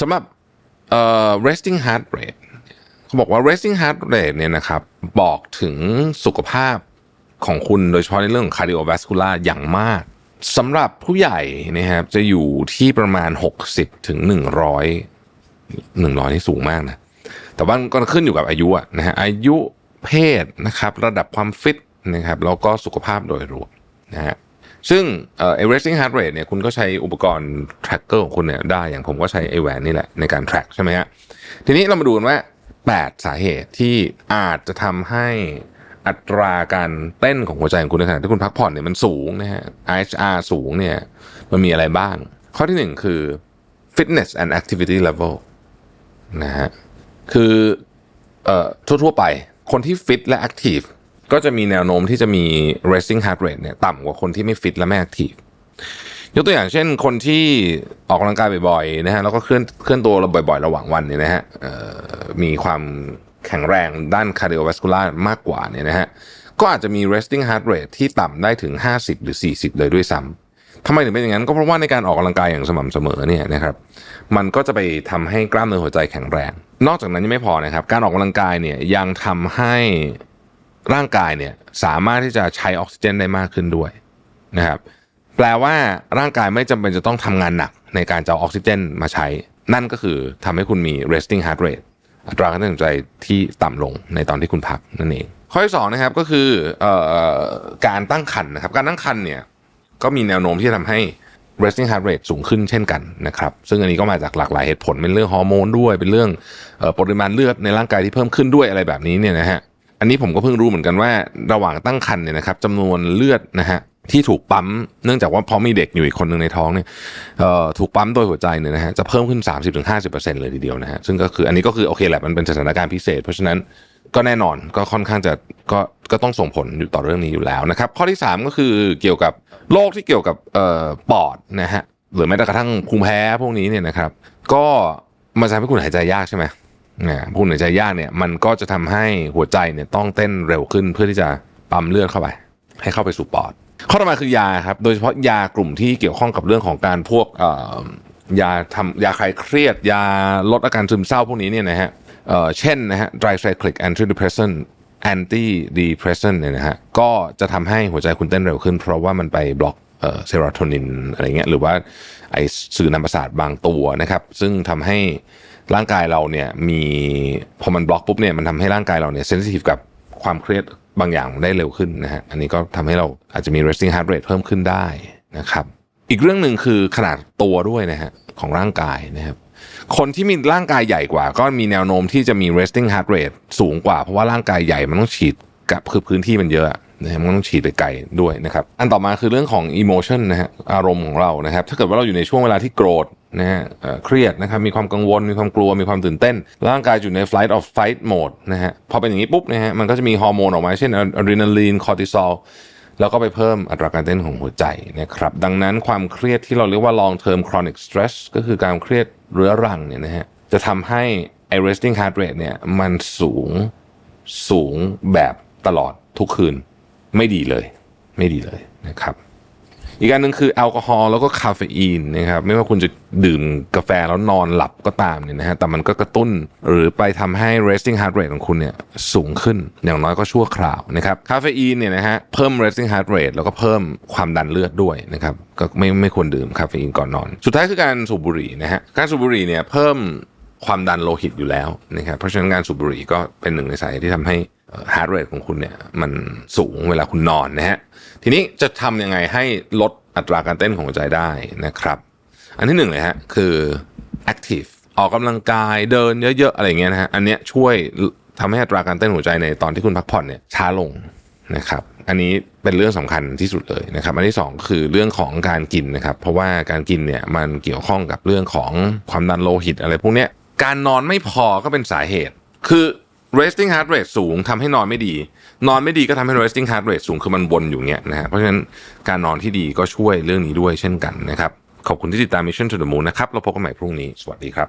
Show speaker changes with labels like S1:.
S1: สำหรับเอ่อ resting heart rate เขาบอกว่า resting heart rate เนี่ยนะครับบอกถึงสุขภาพของคุณโดยเฉพาะในเรื่องของ cardiovascular อย่างมากสำหรับผู้ใหญ่นะครับจะอยู่ที่ประมาณ 60 ถึง 100 100 นี่สูงมากนะ แต่ว่าก็ขึ้นอยู่กับอายุนะฮะอายุเพศนะครับ ระดับความฟิตนะครับแล้วก็สุขภาพโดยรวมนะฮะ ซึ่งเอ่อ resting heart rate เนี่ยคุณก็ใช้อุปกรณ์ tracker ของคุณเนี่ยได้อย่างผมก็ใช้ไอแหวนนี่แหละในการ track ใช่ไหมฮะทีนี้เรามาดูกันว่า 8 สาเหตุที่อาจจะทำให้อัตราการเต้นของหัวใจของคุณในขณะที่คุณพักผ่อนเนี่ยมันสูงนะฮะ IHR สูงเนี่ยมันมีอะไรบ้าง ข้อที่หนึ่งคือ fitness and activity level นะฮะคือเอ่อทั่วๆไปคนที่ฟิตและแอคทีฟ ก็จะมีแนวโน้มที่จะมี resting heart rate เนี่ยต่ำกว่าคนที่ไม่ฟิตและไม่แอคทีฟยกตัวอย่างเช่นคนที่ออกกำลังกายบ่อยๆนะฮะแล้วก็เคลื่อนเคลื่อนตัวเราบ่อยๆ ระหว่างวันเนี่ยนะฮะมีความแข็งแรงด้าน cardiovascular มากกว่าเนี่ยนะฮะก็อาจจะมี resting heart rate ที่ต่ำได้ถึง 50 หรือ 40 เลยด้วยซ้ำทำไมถึงเป็นอย่างนั้น ก็เพราะว่าในการออกกำลังกายอย่างสม่ำเสมอเนี่ยนะครับมันก็จะไปทำให้กล้ามเนื้อหัวใจแข็งแรง นอกจากนั้นยังไม่พอนะครับ การออกกำลังกายเนี่ยยังทำให้ ร่างกายเนี่ยสามารถที่จะใช้ออกซิเจนได้มากขึ้นด้วยนะครับ แปลว่าร่างกายไม่จำเป็นจะต้องทำงานหนักในการจะเอาออกซิเจนมาใช้ นั่นก็คือทำให้คุณมี resting heart rate อัตราการเต้นหัวใจที่ต่ำลงในตอนที่คุณพักนั่นเอง ข้อที่สองนะครับก็คือออการตั้งครรภ์นะครับ การตั้งครรภ์เนี่ยก็มีแนวโน้มที่จะทำให้ resting heart rate สูงขึ้นเช่นกันนะครับ ซึ่งอันนี้ก็มาจากหลากหลายเหตุผลเป็นเรื่องฮอร์โมนด้วย เป็นเรื่องออปริมาณเลือดในร่างกายที่เพิ่มขึ้นด้วยอะไรแบบนี้เนี่ยนะฮะ อันนี้ผมก็เพิ่งรู้เหมือนกันว่าระหว่างตั้งครรภ์เนี่ยนะครับจำนวนเลือดนะฮะที่ถูกปั๊มเนื่องจากว่าพอมีเด็กอยู่อีกคนหนึ่งในท้องเนี่ยถูกปั๊มโดยหัวใจเนี่ยนะฮะจะเพิ่มขึ้น 30-50%เลยทีเดียวนะฮะซึ่งก็คืออันนี้ก็คือโอเคแหละมันเป็นสถานการณ์พิเศษ เพราะฉะนั้นก็แน่นอนก็ค่อนข้างจะก็ก็ต้องส่งผลอยู่ต่อเรื่องนี้อยู่แล้วนะครับ ข้อที่ 3 ก็คือเกี่ยวกับโรคที่เกี่ยวกับเอ่อปอดนะฮะหรือแม้แต่กระทั่งภูมิแพ้พวกนี้เนี่ยนะครับ ก็มันจะทำให้คุณหายใจยากใช่ไหม นะพวกหายใจยากเนี่ยมันก็จะทำให้หัวใจเนี่ยต้องเต้นเร็วขึ้นเพื่อที่จะปั๊มเลือดเข้าไป ให้เข้าไปสู่ปอด ข้อต่อมาคือยาครับโดยเฉพาะยากลุ่มที่เกี่ยวข้องกับเรื่องของการพวกยาทำยาคลายเครียด ยาลดอาการซึมเศร้าพวกนี้เนี่ยนะฮะเเช่นนะฮะ tricyclic antidepressant anti depressant เนี่ยนะฮะก็จะทำให้หัวใจคุณเต้นเร็วขึ้น เพราะว่ามันไปบล็อกเอ่อเซโรโทนินอะไรเงี้ยหรือว่าไอสื่อนำประสาทบางตัวนะครับ ซึ่งทำให้ ร่างกายเราเนี่ยมีพอมันบล็อกปุ๊บเนี่ยมันทำให้ร่างกายเราเนี่ยเซนซิทีฟกับความเครียดบางอย่างได้เร็วขึ้นนะฮะอันนี้ก็ทำให้เราอาจจะมี resting heart rate เพิ่มขึ้นได้นะครับอีกเรื่องหนึ่งคือขนาดตัวด้วยนะฮะของร่างกายนะครับคนที่มีร่างกายใหญ่กว่า ก็มีแนวโน้มที่จะมี resting heart rate สูงกว่าเพราะว่าร่างกายใหญ่มันต้องฉีดกับคือพื้นที่มันเยอะ นะฮะมันต้องฉีดไปไกลด้วยนะครับอันต่อมาคือเรื่องของ emotion นะฮะอารมณ์ของเรานะครับถ้าเกิดว่าเราอยู่ในช่วงเวลาที่โกรธนะฮะเครียดนะครับมีความกังวลมีความกลัวมีความตื่นเต้น ร่างกายอยู่ใน flight of fight mode นะฮะพอเป็นอย่างนี้ปุ๊บนะฮะมันก็จะมีฮอร์โมนออกมาเช่นอะดรีนาลีนคอร์ติซอลแล้วก็ไปเพิ่มอัตราการเต้นของหัวใจนะครับดังนั้นความเครียดที่เราเรียกว่า long term chronic stress ก็คือการเครียดเรื้อรังเนี่ยนะฮะจะทำให้ไอ resting heart rate เนี่ยมันสูงสูงแบบตลอดทุกคืน ไม่ดีเลย ไม่ดีเลยนะครับอีกอันหนึ่งคือแอลกอฮอล์แล้วก็คาเฟอีนนะครับไม่ว่าคุณจะดื่มกาแฟแล้วนอนหลับก็ตามเนี่ยนะฮะแต่มันก็กระตุ้นหรือไปทำให้ resting heart rate ของคุณเนี่ยสูงขึ้นอย่างน้อยก็ชั่วคราวนะครับคาเฟอีนเนี่ยนะฮะเพิ่ม resting heart rate แล้วก็เพิ่มความดันเลือดด้วยนะครับก็ไม่ไม่ควรดื่มคาเฟอีนก่อนนอน สุดท้ายคือการสูบบุหรี่นะฮะการสูบบุหรี่เนี่ยเพิ่มความดันโลหิตอยู่แล้วนะครับเพราะฉะนั้นการสูบบุหรี่ก็เป็นหนึ่งในสาเหตุที่ทำให้ ฮาร์ดเรทของคุณเนี่ยมันสูงเวลาคุณนอนนะฮะทีนี้จะทำยังไงให้ลดอัตราการเต้นของหัวใจได้นะครับ อันที่หนึ่งเลยฮะคือ active ออกกำลังกายเดินเยอะๆ อะไรเงี้ยนะฮะอันเนี้ยช่วยทำให้อัตราการเต้นหัวใจในตอนที่คุณพักผ่อนเนี่ยช้าลงนะครับอันนี้เป็นเรื่องสำคัญที่สุดเลยนะครับ อันที่สองคือเรื่องของการกินนะครับ เพราะว่าการกินเนี่ยมันเกี่ยวข้องกับเรื่องของความดันโลหิตอะไรพวกเนี้ยการนอนไม่พอก็เป็นสาเหตุ คือ resting heart rate สูงทำให้นอนไม่ดี นอนไม่ดีก็ทำให้ resting heart rate สูงคือมันวนอยู่เงี้ยนะฮะเพราะฉะนั้นการนอนที่ดีก็ช่วยเรื่องนี้ด้วยเช่นกันนะครับ ขอบคุณที่ติดตาม Mission to the Moon นะครับเราพบกันใหม่พรุ่งนี้ สวัสดีครับ